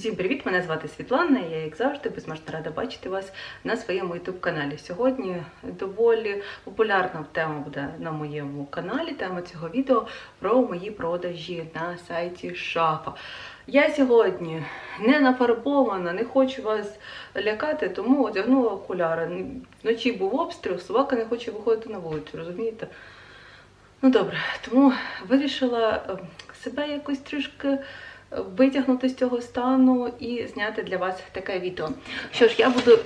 Усім привіт! Мене звати Світлана. Я, як завжди, безмежно рада бачити вас на своєму youtube каналі. Сьогодні доволі популярна тема буде на моєму каналі. Тема цього відео про мої продажі на сайті Шафа. Я сьогодні не нафарбована, не хочу вас лякати, тому одягнула окуляри. Вночі був обстріл, собака не хоче виходити на вулицю, розумієте? Ну добре, тому вирішила е, себе якось трішки витягнути з цього стану і зняти для вас таке відео. Що ж, я буду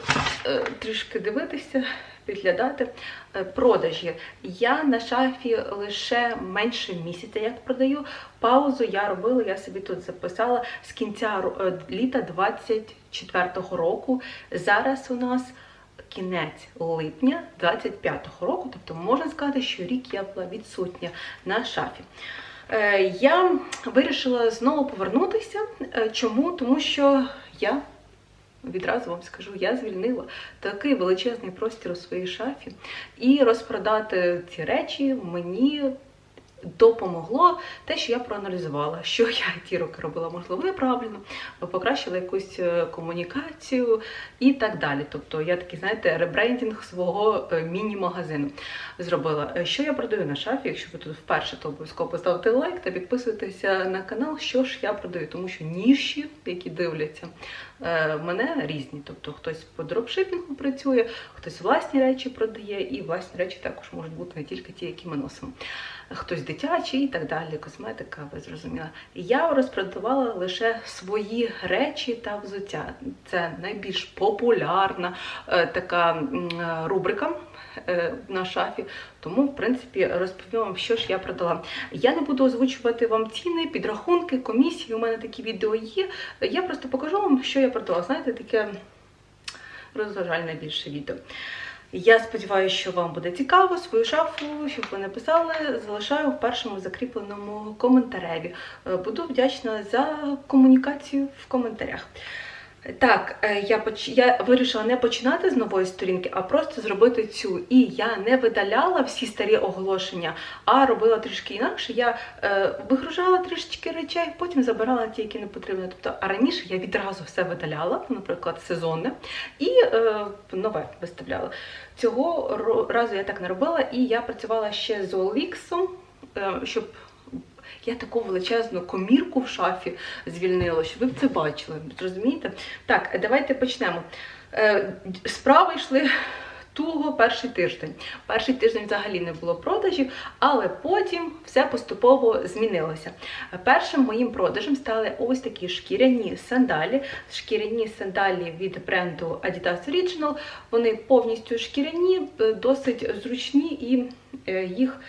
е, трішки дивитися, підглядати Е, продажі. Я на шафі лише менше місяця як продаю. Паузу я робила, я собі тут записала з кінця е, літа 24-го року. Зараз у нас кінець липня 25-го року, тобто можна сказати, що рік я була відсутня на шафі. Е, Я вирішила знову повернутися. Е, Чому? Тому що я відразу вам скажу, я звільнила такий величезний простір у своїй шафі, і розпродати ці речі мені. Допомогло те, що я проаналізувала, що я ті роки робила, можливо, неправильно, покращила якусь е, комунікацію і так далі. Тобто я такий, знаєте, ребрендінг свого е, міні-магазину зробила. Е, Що я продаю на шафі? Якщо ви тут вперше, то обов'язково поставте лайк та підписуйтеся на канал, що ж я продаю, тому що ніші, які дивляться мене, різні. Тобто хтось по дропшипінгу працює, хтось власні речі продає, і власні речі також можуть бути не тільки ті, які ми носимо. Хтось дитячий і так далі, косметика, ви зрозуміла. Я розпродавала лише свої речі та взуття. Це найбільш популярна е, така е, рубрика е, на шафі. Тому, в принципі, розповім вам, що ж я продала. Я не буду озвучувати вам ціни, підрахунки, комісії. У мене такі відео є. Я просто покажу вам, що я продала. Знаєте, таке розважальне більше відео. Я сподіваюся, що вам буде цікаво свою шафу, щоб ви написали, залишаю в першому закріпленому коментареві. Е, Буду вдячна за комунікацію в коментарях. Так, е, я поч... я вирішила не починати з нової сторінки, а просто зробити цю. І я не видаляла всі старі оголошення, а робила трішки інакше. Я е, вигружала трішечки речей, потім забирала ті, які не потрібні. Тобто, а раніше я відразу все видаляла, наприклад, сезонне, і е, нове виставляла. Цього разу я так не робила, і я працювала ще з OLX, е, щоб я таку величезну комірку в шафі звільнила, щоб ви б це бачили. Розумієте? Так, давайте почнемо. Е, Справи йшли туго перший тиждень. Перший тиждень взагалі не було продажів, але потім все поступово змінилося. Першим моїм продажем стали ось такі шкіряні сандалі. Шкіряні сандалі від бренду Adidas Original. Вони повністю шкіряні, е, досить зручні і е, їх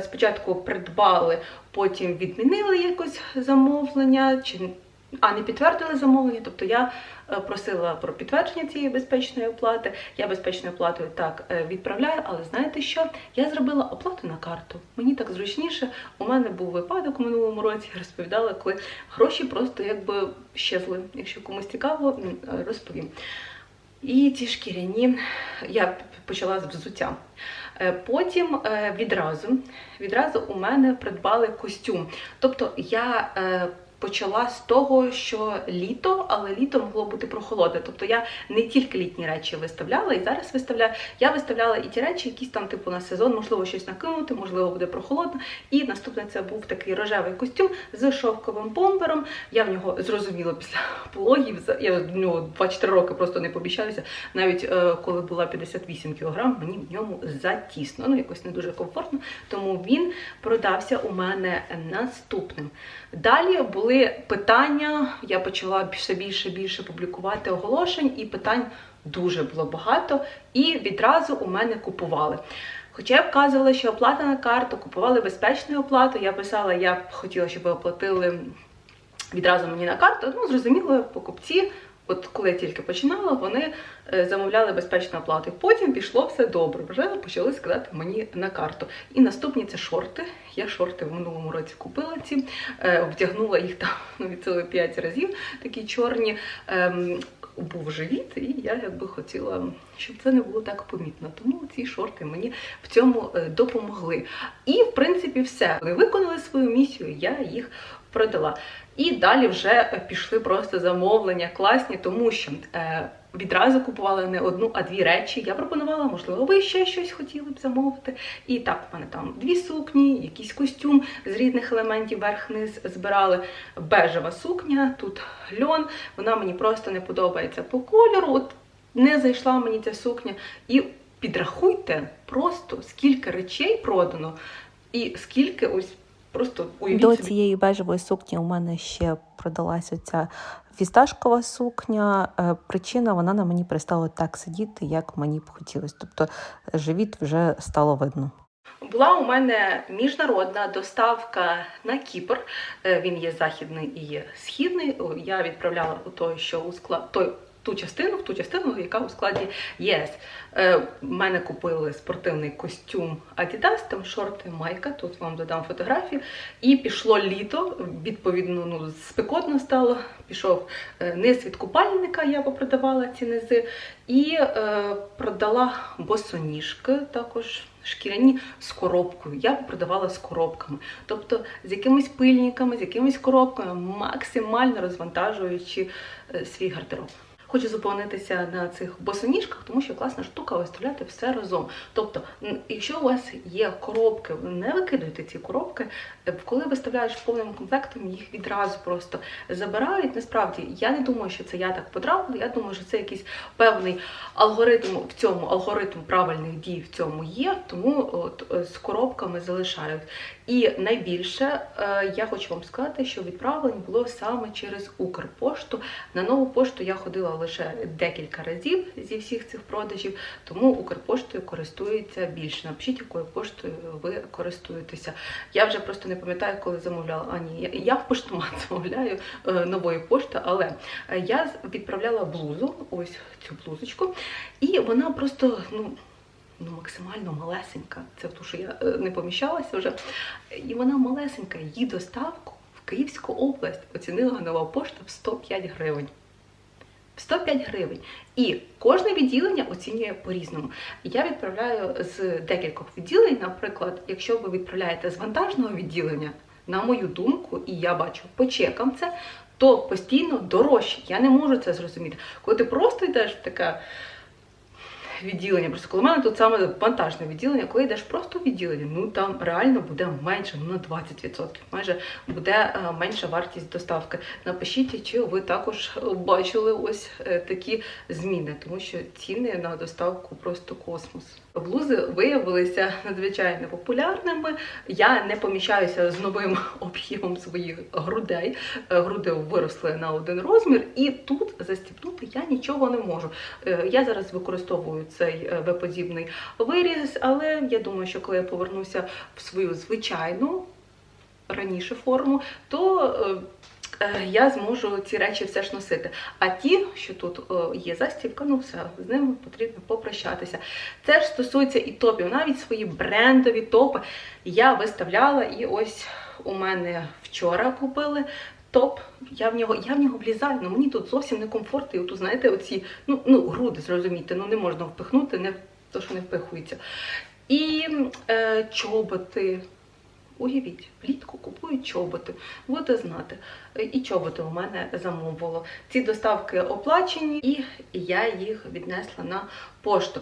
спочатку придбали, потім відмінили якось замовлення. чи а не підтвердили замовлення, тобто я е, просила про підтвердження цієї безпечної оплати. Я безпечною оплатою так е, відправляю, але знаєте що? Я зробила оплату на карту. Мені так зручніше. У мене був випадок у минулому році, я розповідала, коли гроші просто якби щезли. Якщо комусь цікаво, е, розповім. І ці шкіряні я почала з взуття. Е, Потім е, відразу, відразу у мене придбали костюм. Тобто я е, почала з того, що літо, але літо могло бути прохолодне. Тобто я не тільки літні речі виставляла, і зараз виставляю. Я виставляла і ті речі, якісь там типу на сезон, можливо, щось накинути, можливо, буде прохолодно. І наступне це був такий рожевий костюм з шовковим бомбером. Я в нього зрозуміла після пологів. Я в нього 24 роки просто не поміщаюся. Навіть е, коли була 58 кг, мені в ньому затісно, ну якось не дуже комфортно. Тому він продався у мене наступним. Далі були питання. Я почала все більше більше публікувати оголошень, і питань дуже було багато. І відразу у мене купували. Хоча я вказувала, що оплата на карту, купували безпечну оплату. Я писала, я б хотіла, щоб ви оплатили відразу мені на карту. Ну, зрозуміло, покупці. От коли я тільки починала, вони е, замовляли безпечну оплату. Потім пішло все добре. Вже почали скидати мені на карту. І наступні це шорти. Я шорти в минулому році купила ці, е, вдягнула їх там ну, від цілих 5 разів, такі чорні. Ем, був живіт, і я якби хотіла, щоб це не було так помітно. Тому ці шорти мені в цьому е, допомогли. І в принципі все. Вони виконали свою місію, я їх продала. І далі вже е, пішли просто замовлення класні, тому що е, відразу купували не одну, а дві речі. Я пропонувала, можливо, ви ще щось хотіли б замовити. І так, в мене там дві сукні, якийсь костюм з різних елементів верх-низ збирали. Бежева сукня, тут льон. Вона мені просто не подобається по кольору. От не зайшла мені ця сукня. І підрахуйте просто скільки речей продано, і скільки ось просто уявіть До собі. цієї бежевої сукні у мене ще продалася ця фісташкова сукня. Е, Причина вона на мені перестала так сидіти, як мені б хотілося. Тобто живіт вже стало видно. Була у мене міжнародна доставка на Кіпр. Е, Він є західний і є східний. Я відправляла у той, що у склад той. Ту частину, в ту частину, яка у складі ЄС. Е, мене купили спортивний костюм Adidas, там шорти, майка. Тут вам додам фотографію. І пішло літо. Відповідно, ну спекотно стало. Пішов е, низ від купальника, я попродавала ці низи, і е, продала босоніжки також. Шкіряні з коробкою. Я продавала з коробками, тобто з якимись пильниками, з якимись коробками, максимально розвантажуючи е, свій гардероб. Хочу зупинитися на цих босоніжках, тому що класна штука виставляти все разом. Тобто, якщо у вас є коробки, ви не викидуйте ці коробки. Е, Коли виставляєш повним комплектом, їх відразу просто забирають. Насправді, я не думаю, що це я так потрапила. Я думаю, що це якийсь певний алгоритм в цьому, алгоритм правильних дій в цьому є, тому от е, з коробками залишають. І найбільше е, я хочу вам сказати, що відправлень було саме через Укрпошту. На нову пошту я ходила лише декілька разів зі всіх цих продажів, тому Укрпоштою користується більше. Напишіть, якою поштою ви користуєтеся. Я вже просто не пам'ятаю, коли замовляла. А ні, я, в поштомат замовляю е, нової пошти, але е, я відправляла блузу, ось цю блузочку, і вона просто ну. Ну, максимально малесенька. Це ту, що я е, не поміщалася вже. І вона малесенька. Її доставку в Київську область оцінила нова пошта в 105 гривень. В 105 гривень. І кожне відділення оцінює по-різному. Я відправляю з декількох відділень. Наприклад, якщо ви відправляєте з вантажного відділення, на мою думку, і я бачу по чекам це, то постійно дорожче. Я не можу це зрозуміти. Коли ти просто йдеш в таке відділення, просто коли мене тут саме вантажне відділення, коли йдеш просто відділення, ну там реально буде менше, ну на 20%. Майже буде е, менша вартість доставки. Напишіть, чи ви також бачили ось е, такі зміни, тому що ціни на доставку просто космос. Блузи виявилися надзвичайно популярними. Я не поміщаюся з новим об'ємом своїх грудей. Е, Груди виросли на один розмір, і тут застібнути я нічого не можу. Я зараз використовую цей е, веподібний виріз, але я думаю, що коли я повернуся в свою звичайну раніше форму, то е, е, я зможу ці речі все ж носити. А ті, що тут є застібка, ну все, з ними потрібно попрощатися. Це ж стосується і топів, навіть свої брендові топи я виставляла, і ось у мене вчора купили. Топ, я в нього, я в нього влізаю, ну мені тут зовсім не комфортно. І тут, знаєте, оці ну, ну, груди, зрозумійте, ну не можна впихнути, не то, що не впихується. І е, чоботи. Уявіть, влітку купують чоботи, будете знати. І чоботи у мене замовило. Ці доставки оплачені, і я їх віднесла на пошту.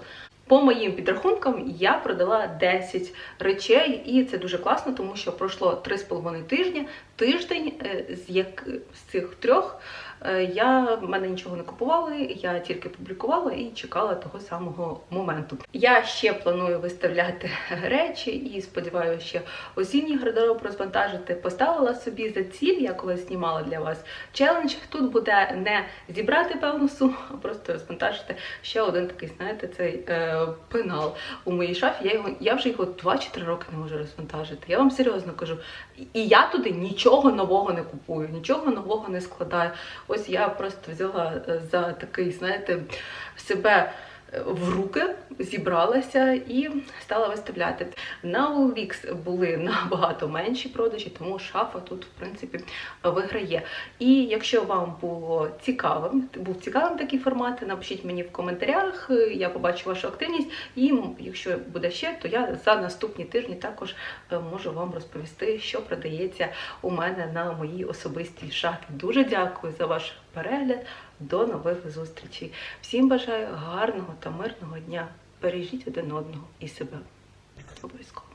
По моїм підрахункам я продала 10 речей, і це дуже класно, тому що пройшло 3,5 тижня. Тиждень е, з як з цих трьох я в мене нічого не купували, я тільки публікувала і чекала того самого моменту. Я ще планую виставляти речі і сподіваюся, ще осінній гардероб розвантажити. Поставила собі за ціль, я колись знімала для вас челендж. Тут буде не зібрати певну суму, а просто розвантажити ще один такий, знаєте, цей е, пенал у моїй шафі. Я його я вже його 2 чи 3 роки не можу розвантажити. Я вам серйозно кажу. І я туди нічого нового не купую, нічого нового не складаю. Ось я просто взяла е, за такий, знаєте, себе в руки, зібралася і стала виставляти. На OLX були набагато менші продажі, тому шафа тут, в принципі, виграє. І якщо вам було цікавим, був цікавим такий формат, напишіть мені в коментарях, я побачу вашу активність. І якщо буде ще, то я за наступні тижні також е, можу вам розповісти, що продається у мене на моїй особистій шафі. Дуже дякую за ваш перегляд. До нових зустрічей. Всім бажаю гарного та мирного дня. Бережіть один одного і себе. Обов'язково.